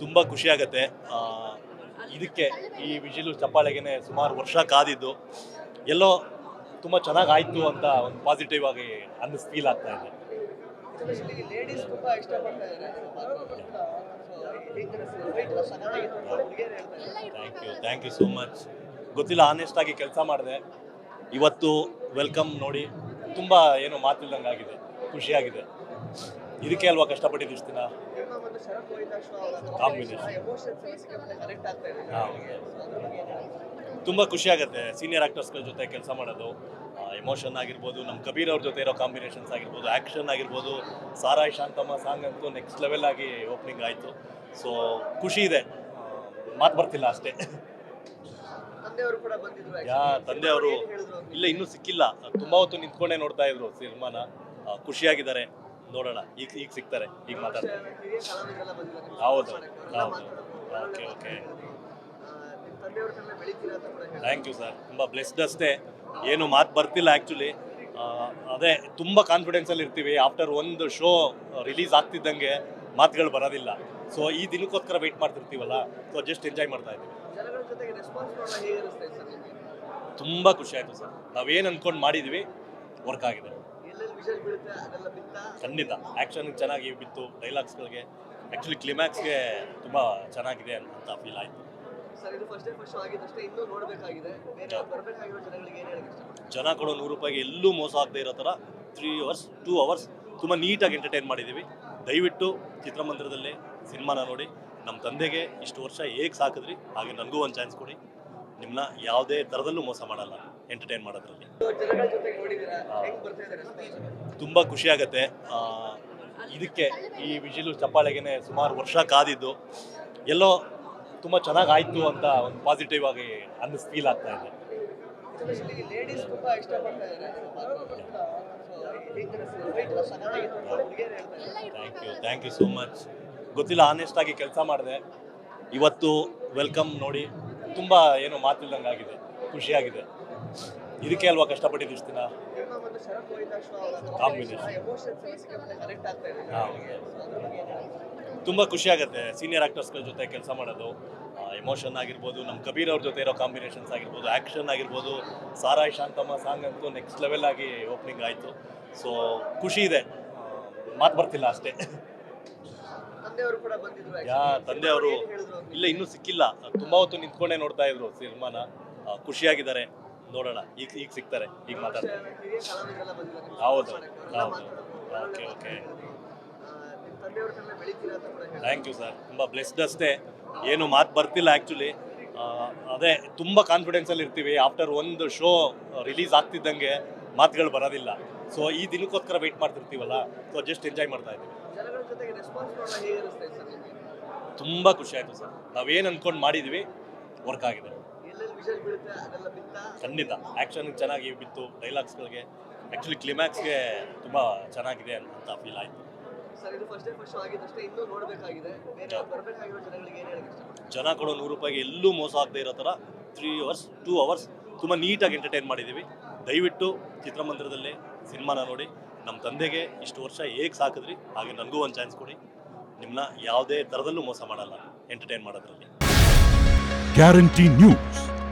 ತುಂಬ ಖುಷಿ ಆಗುತ್ತೆ. ಆ, ಇದಕ್ಕೆ ಈ ವಿಜಿಲು ಚಪ್ಪಾಳೆಗೆ ಸುಮಾರು ವರ್ಷ ಕಾದಿದ್ದು. ಎಲ್ಲೋ ತುಂಬ ಚೆನ್ನಾಗಿ ಆಯಿತು ಅಂತ ಒಂದು ಪಾಸಿಟಿವ್ ಆಗಿ ಅನ್ನ ಫೀಲ್ ಆಗ್ತಾ ಇದೆ. ಎಸ್ಪೆಷಲಿ ಲೇಡೀಸ್ ತುಂಬಾ ಇಷ್ಟಪಡ್ತಾ ಇದ್ದಾರೆ. ಹುಡುಗಿಯರು ಹೇಳ್ತಾರೆ thank you thank you so much ಗೊತ್ತಿಲ್ಲ ಆನೆಸ್ಟ್ ಆಗಿ ಕೆಲಸ ಮಾಡಿದೆ. ಇವತ್ತು ವೆಲ್ಕಮ್ ನೋಡಿ ತುಂಬ ಏನು ಮಾತಿಲ್ದಂಗೆ ಆಗಿದೆ ಖುಷಿಯಾಗಿದೆ. ಇದಕ್ಕೆ ಅಲ್ವಾ ಕಷ್ಟಪಟ್ಟಿದ್ದು ಇಷ್ಟು ದಿನ? ತುಂಬ ಖುಷಿಯಾಗುತ್ತೆ ಸೀನಿಯರ್ ಆ್ಯಕ್ಟರ್ಸ್ಗಳ ಜೊತೆ ಕೆಲಸ ಮಾಡೋದು. ಎಮೋಷನ್ ಆಗಿರ್ಬೋದು ನಮ್ಮ ಕಬೀರ್ ಅವ್ರ ಜೊತೆ ಇರೋ ಕಾಂಬಿನೇಷನ್ಸ್ ಆಗಿರ್ಬೋದು ಆ್ಯಕ್ಷನ್ ಆಗಿರ್ಬೋದು, ಸಾರಾಯ್, ಶಾಂತಮ್ಮ, ಸಾಂಗ್ ಅಂತೂ ನೆಕ್ಸ್ಟ್ ಲೆವೆಲ್ ಆಗಿ ಓಪನಿಂಗ್ ಆಯಿತು. ಸೊ ಖುಷಿ ಇದೆ. ಮಾತು ಬರ್ತಿಲ್ಲ ಅಷ್ಟೇ. ಯಾ, ತಂದೆಯವರು ಇಲ್ಲ, ಇನ್ನೂ ಸಿಕ್ಕಿಲ್ಲ. ತುಂಬ ಹೊತ್ತು ನಿಂತ್ಕೊಂಡೇ ನೋಡ್ತಾ ಇದ್ರು ಸಿನಿಮಾನ. ಖುಷಿಯಾಗಿದ್ದಾರೆ. ನೋಡೋಣ. ಈಗ ಈಗ ಸಿಗ್ತಾರೆ. ಈಗ ಮಾತಾಡ್ತಾರೆ. ಹೌದು. ಹೌದು. Okay okay thank you sir ತುಂಬ ಬ್ಲೆಸ್ಡ್ ಅಷ್ಟೇ. ಏನು ಮಾತು ಬರ್ತಿಲ್ಲ ಆ್ಯಕ್ಚುಲಿ ಅದೇ ತುಂಬ ಕಾನ್ಫಿಡೆನ್ಸಲ್ಲಿ ಇರ್ತೀವಿ. ಆಫ್ಟರ್ ಒಂದು ಶೋ ರಿಲೀಸ್ ಆಗ್ತಿದ್ದಂಗೆ ಮಾತುಗಳು ಬರೋದಿಲ್ಲ. ಸೊ ಈ ದಿನಕ್ಕೋಸ್ಕರ ವೆಯ್ಟ್ ಮಾಡ್ತಿರ್ತೀವಲ್ಲ? ಸೊ ಜಸ್ಟ್ ಎಂಜಾಯ್ ಮಾಡ್ತಾ ಇದ್ದೀವಿ. ತುಂಬ ಖುಷಿ ಆಯಿತು ಸರ್ ನಾವೇನು ಅಂದ್ಕೊಂಡು ಮಾಡಿದ್ವಿ ವರ್ಕ್ ಆಗಿದೆ. ಖಂಡಿತ. ಆಕ್ಷನ್ ಚೆನ್ನಾಗಿ ಬಿತ್ತು. ಡೈಲಾಗ್ಸ್ಗಳಿಗೆ ಆ್ಯಕ್ಚುಲಿ ಕ್ಲಿಮ್ಯಾಕ್ಸ್ಗೆ ತುಂಬ ಚೆನ್ನಾಗಿದೆ ಅಂತ ಫೀಲ್ ಆಯಿತು. ಜನ ಕೊಡೋ ನೂರು ರೂಪಾಯಿಗೆ ಎಲ್ಲೂ ಮೋಸ ಆಗದೆ ಇರೋ ಥರ ತ್ರೀ ಅವರ್ಸ್ ಟೂ ಅವರ್ಸ್ ತುಂಬ ನೀಟಾಗಿ ಎಂಟರ್ಟೈನ್ ಮಾಡಿದ್ದೀವಿ. ದಯವಿಟ್ಟು ಚಿತ್ರಮಂದಿರದಲ್ಲಿ ಸಿನಿಮಾನ ನೋಡಿ. ನಮ್ಮ ತಂದೆಗೆ ಇಷ್ಟು ವರ್ಷ ಹೇಗೆ ಸಾಕಿದ್ರಿ ಹಾಗೆ ನನಗೂ ಒಂದು ಚಾನ್ಸ್ ಕೊಡಿ. ನಿಮ್ಮನ್ನ ಯಾವುದೇ ಥರದಲ್ಲೂ ಮೋಸ ಮಾಡಲ್ಲ. ಎಂಟರ್ಟೈನ್ ಮಾಡೋದ್ರಲ್ಲಿ. ತುಂಬ ಖುಷಿ ಆಗುತ್ತೆ. ಆ, ಇದಕ್ಕೆ ಈ ವಿಜಿಲು ಚಪ್ಪಾಳೆಗೆ ಸುಮಾರು ವರ್ಷ ಕಾದಿದ್ದು. ಎಲ್ಲೋ ತುಂಬ ಚೆನ್ನಾಗಿ ಆಯಿತು ಅಂತ ಒಂದು ಪಾಸಿಟಿವ್ ಆಗಿ ಅನ್ನ ಫೀಲ್ ಆಗ್ತಾ ಇದೆ. Thank you thank you so much ಗೊತ್ತಿಲ್ಲ ಆನೆಸ್ಟ್ ಆಗಿ ಕೆಲಸ ಮಾಡಿದೆ. ಇವತ್ತು ವೆಲ್ಕಮ್ ನೋಡಿ ತುಂಬ ಏನು ಮಾತಿಲ್ದಂಗೆ ಆಗಿದೆ ಖುಷಿಯಾಗಿದೆ. ಇದಕ್ಕೆ ಅಲ್ವಾ ಕಷ್ಟಪಟ್ಟಿದ್ದು ಇಷ್ಟು ದಿನ? ತುಂಬ ಖುಷಿಯಾಗುತ್ತೆ ಸೀನಿಯರ್ ಆ್ಯಕ್ಟರ್ಸ್ಗಳ ಜೊತೆ ಕೆಲಸ ಮಾಡೋದು. ಎಮೋಷನ್ ಆಗಿರ್ಬೋದು ನಮ್ಮ ಕಬೀರ್ ಅವ್ರ ಜೊತೆ ಇರೋ ಕಾಂಬಿನೇಷನ್ಸ್ ಆಗಿರ್ಬೋದು ಆ್ಯಕ್ಷನ್ ಆಗಿರ್ಬೋದು. ಸಾರಾಯ್, ಶಾಂತಮ್ಮ, ಸಾಂಗ್ ಅಂತೂ ನೆಕ್ಸ್ಟ್ ಲೆವೆಲ್ ಆಗಿ ಓಪನಿಂಗ್ ಆಯಿತು. ಸೊ ಖುಷಿ ಇದೆ. ಮಾತು ಬರ್ತಿಲ್ಲ ಅಷ್ಟೇ. ಯಾ, ತಂದೆಯವರು ಇಲ್ಲ, ಇನ್ನೂ ಸಿಕ್ಕಿಲ್ಲ. ತುಂಬ ಹೊತ್ತು ನಿಂತ್ಕೊಂಡೇ ನೋಡ್ತಾ ಇದ್ರು ಸಿನಿಮಾನ. ಖುಷಿಯಾಗಿದ್ದಾರೆ. ನೋಡೋಣ. ಈಗ ಈಗ ಸಿಗ್ತಾರೆ. ಈಗ ಮಾತಾಡ್ತಾರೆ. ಹೌದು. ಹೌದು. Okay okay. Thank you sir ತುಂಬ ಬ್ಲೆಸ್ಡ್ ಅಷ್ಟೇ. ಏನು ಮಾತು ಬರ್ತಿಲ್ಲ ಆ್ಯಕ್ಚುಲಿ ಅದೇ ತುಂಬ ಕಾನ್ಫಿಡೆನ್ಸಲ್ಲಿ ಇರ್ತೀವಿ. ಆಫ್ಟರ್ ಒಂದು ಶೋ ರಿಲೀಸ್ ಆಗ್ತಿದ್ದಂಗೆ ಮಾತುಗಳು ಬರೋದಿಲ್ಲ. ಸೊ ಈ ದಿನಕ್ಕೋಸ್ಕರ ವೆಯ್ಟ್ ಮಾಡ್ತಿರ್ತೀವಲ್ಲ? ಸೊ ಜಸ್ಟ್ ಎಂಜಾಯ್ ಮಾಡ್ತಾ ಇದ್ದೀವಿ. ತುಂಬ ಖುಷಿ ಆಯಿತು ಸರ್ ನಾವೇನು ಅಂದ್ಕೊಂಡು ಮಾಡಿದ್ವಿ ವರ್ಕ್ ಆಗಿದೆ. ಖಂಡಿತ. ಆಕ್ಷನ್ ಚೆನ್ನಾಗಿ ಬಿತ್ತು. ಡೈಲಾಗ್ಸ್ಗಳಿಗೆ ಆ್ಯಕ್ಚುಲಿ ಕ್ಲಿಮ್ಯಾಕ್ಸ್ಗೆ ತುಂಬ ಚೆನ್ನಾಗಿದೆ ಅಂತ ಫೀಲ್ ಆಯಿತು. Sir first day first show ಆಗಿದ್ದಷ್ಟೇ ಇನ್ನೂ ನೋಡಬೇಕಾಗಿದೆ. ಬೇರೆ ಬರಬೇಕಾಗಿರೋ ಜನಗಳಿಗೆ ಏನು ಹೇಳಕ್ಕೆ ಇಷ್ಟಪಡ್ತೀನಿ ಜನ ಕೊಡೋ ನೂರು ರೂಪಾಯಿಗೆ ಎಲ್ಲೂ ಮೋಸ ಆಗದೆ ಇರೋ ಥರ ತ್ರೀ ಅವರ್ಸ್ ಟೂ ಅವರ್ಸ್ ತುಂಬ ನೀಟಾಗಿ ಎಂಟರ್ಟೈನ್ ಮಾಡಿದ್ದೀವಿ. ದಯವಿಟ್ಟು ಚಿತ್ರಮಂದಿರದಲ್ಲಿ ಸಿನಿಮಾನ ನೋಡಿ. ನಮ್ಮ ತಂದೆಗೆ ಇಷ್ಟು ವರ್ಷ ಹೇಗೆ ಸಾಕಿದ್ರಿ ಹಾಗೆ ನನಗೂ ಒಂದು ಚಾನ್ಸ್ ಕೊಡಿ. ನಿಮ್ಮನ್ನ ಯಾವುದೇ ಥರದಲ್ಲೂ ಮೋಸ ಮಾಡಲ್ಲ ಎಂಟರ್ಟೈನ್ ಮಾಡೋದ್ರಲ್ಲಿ. Guarantee news